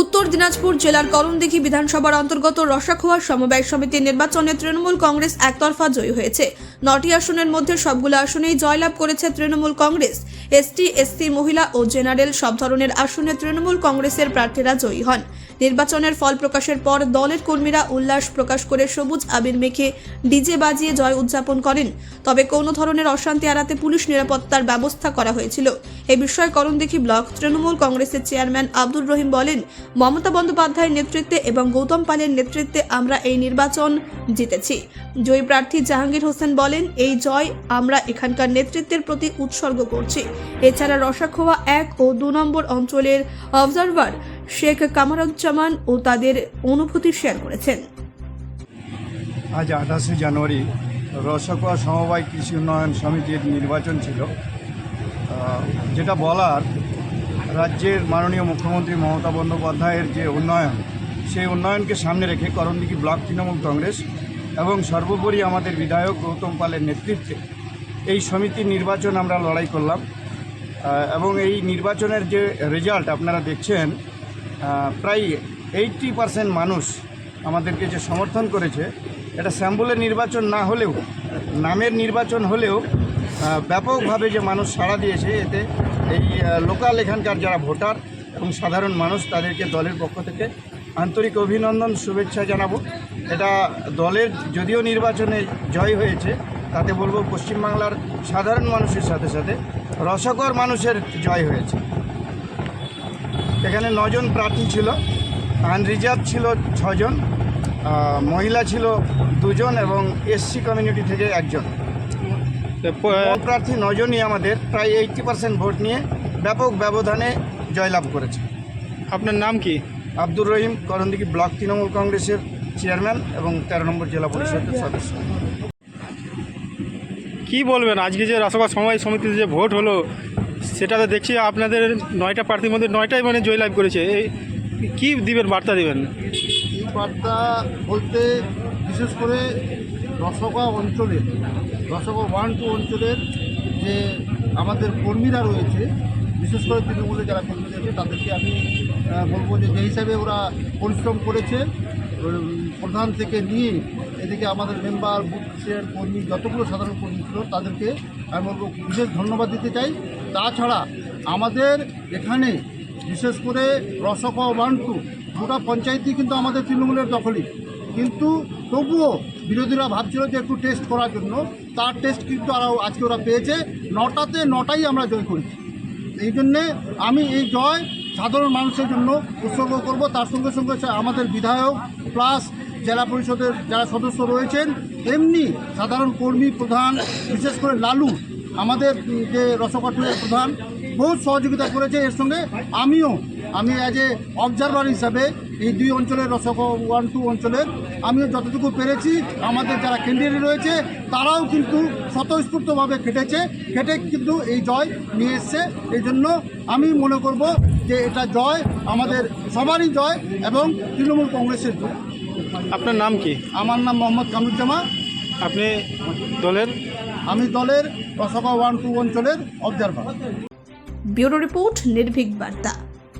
উত্তর দিনাজপুর জেলার করণদিঘি বিধানসভার অন্তর্গত রসাখোয়া সমবায় সমিতির নির্বাচনে তৃণমূল কংগ্রেস একতরফা জয়ী হয়েছে। নটি আসনের মধ্যে সবগুলো আসনেই জয়লাভ করেছে তৃণমূল কংগ্রেস। এসটি এসসি মহিলা ও জেনারেল সব ধরনের আসনে তৃণমূল কংগ্রেসের প্রার্থীরা জয়ী হন। নির্বাচনের ফল প্রকাশের পর দলের কর্মীরা উল্লাস প্রকাশ করে সবুজ আবির মেখে ডিজে বাজিয়ে জয় উদযাপন করেন। তবে কোনো ধরনের অশান্তি এড়াতে পুলিশ নিরাপত্তার ব্যবস্থা করা হয়েছিল। এ বিষয়ে করণদিঘি ব্লক। তৃণমূল কংগ্রেসের চেয়ারম্যান আব্দুর রহিম বলেন, মমতা বন্দ্যোপাধ্যায়ের নেতৃত্বে এবং গৌতম পালের নেতৃত্বে আমরা এই নির্বাচন জিতেছি। জয়ী প্রার্থী জাহাঙ্গীর হোসেন বলেন, এই জয় আমরা এখানকার নেতৃত্বের প্রতি উৎসর্গ করছি। এছাড়া রসাখোয়া এক ও দু নম্বর অঞ্চলের অবজারভার শেখ কামারুজ্জামান ও তাদের অনুভূতি শেয়ার করেছেন। আজ আঠাশে জানুয়ারি রসকুয়া সমবায় কৃষি উন্নয়ন সমিতির নির্বাচন ছিল। যেটা বলার, রাজ্যের মাননীয় মুখ্যমন্ত্রী মমতা বন্দ্যোপাধ্যায়ের যে উন্নয়ন, সেই উন্নয়নকে সামনে রেখে করণদিঘি ব্লক তৃণমূল কংগ্রেস এবং সর্বোপরি আমাদের বিধায়ক গৌতম পালের নেতৃত্বে এই সমিতির নির্বাচন আমরা লড়াই করলাম। এবং এই নির্বাচনের যে রেজাল্ট আপনারা দেখছেন প্রায় এইটটি পারসেন্ট মানুষ আমাদেরকে যে সমর্থন করেছে, এটা স্যাম্বলের নির্বাচন না হলেও, নামের নির্বাচন হলেও ব্যাপকভাবে যে মানুষ সাড়া দিয়েছে, এতে এই লোকাল এখানকার যারা ভোটার এবং সাধারণ মানুষ, তাদেরকে দলের পক্ষ থেকে আন্তরিক অভিনন্দন, শুভেচ্ছা জানাব। এটা দলের যদিও নির্বাচনে জয় হয়েছে, তাতে বলব পশ্চিমবাংলার সাধারণ মানুষের সাথে সাথে রসকর মানুষের জয় হয়েছে। এখানে নজন প্রার্থী ছিল, আনরিজার্ভ ছিল ছজন মহিলা ছিল দুজন এবং এসসি কমিউনিটি থেকে একজন। প্রার্থী নজনই আমাদের প্রায় এইটটি পার্সেন্ট ভোট নিয়ে ব্যাপক ব্যবধানে জয়লাভ করেছে। আপনার নাম কি? আব্দুর রহিম করণদিঘি ব্লক তৃণমূল কংগ্রেসের চেয়ারম্যান এবং তেরো নম্বর জেলা পরিষদের সদস্য। কি বলবেন? আজকে যে রাসভা সমবায় সমিতির যে ভোট হলো সেটাতে দেখছি আপনাদের নয়টা প্রার্থীর মধ্যে নয়টাই মানে জয়লাভ করেছে। এই কী দিবেন বার্তা দিবেন? বার্তা বলতে বিশেষ করে রসগা অঞ্চলের রসগা ওয়ান টু অঞ্চলের যে আমাদের কর্মীরা রয়েছে, বিশেষ করে তৃণমূলের যারা কর্মী রয়েছে, তাদেরকে আমি বলব যে যে হিসাবে ওরা পরিশ্রম করেছে প্রধান থেকে নিয়ে এদিকে আমাদের মেম্বার বুথের কর্মী, যতগুলো সাধারণ কর্মী ছিল, তাদেরকে আমি বলব বিশেষ ধন্যবাদ দিতে চাই। তাছাড়া আমাদের এখানে বিশেষ করে রসকা ওয়ান টু, গোটা পঞ্চায়েতই কিন্তু আমাদের তৃণমূলের দখলই কিন্তু তবুও বিরোধীরা ভাবছিল যে একটু টেস্ট করার জন্য। তার টেস্ট কিন্তু আর আজকে ওরা পেয়েছে। নটাতে নটাই আমরা জয় করেছি এই জন্যে আমি এই জয় সাধারণ মানুষের জন্য উৎসর্গ করব। তার সঙ্গে সঙ্গে আমাদের বিধায়ক প্লাস জেলা পরিষদের যারা সদস্য রয়েছেন এমনি সাধারণ কর্মী প্রধান, বিশেষ করে লালু, আমাদের যে রসকাঠুরের প্রধান, বহুত সহযোগিতা করেছে। এর সঙ্গে আমিও, আমি অ্যাজ এ অবজারভার হিসাবে এই দুই অঞ্চলের রসক ওয়ান টু অঞ্চলের আমিও যতটুকু পেরেছি আমাদের যারা ক্যান্ডিডেট রয়েছে তারাও কিন্তু স্বতঃস্ফূর্তভাবে খেটেছে খেটে কিন্তু এই জয় নিয়ে এসছে। এই জন্য আমি মনে করব যে এটা জয় আমাদের সবারই জয় এবং তৃণমূল কংগ্রেসের জয়। আপনার নাম কি? আমার নাম মোহাম্মদ কামরুজ্জামা আপনি দলের? আমি দলের রসকা ওয়ান টু অঞ্চলের অবজারভার ব্যুরো রিপোর্ট নির্ভীক বার্তা।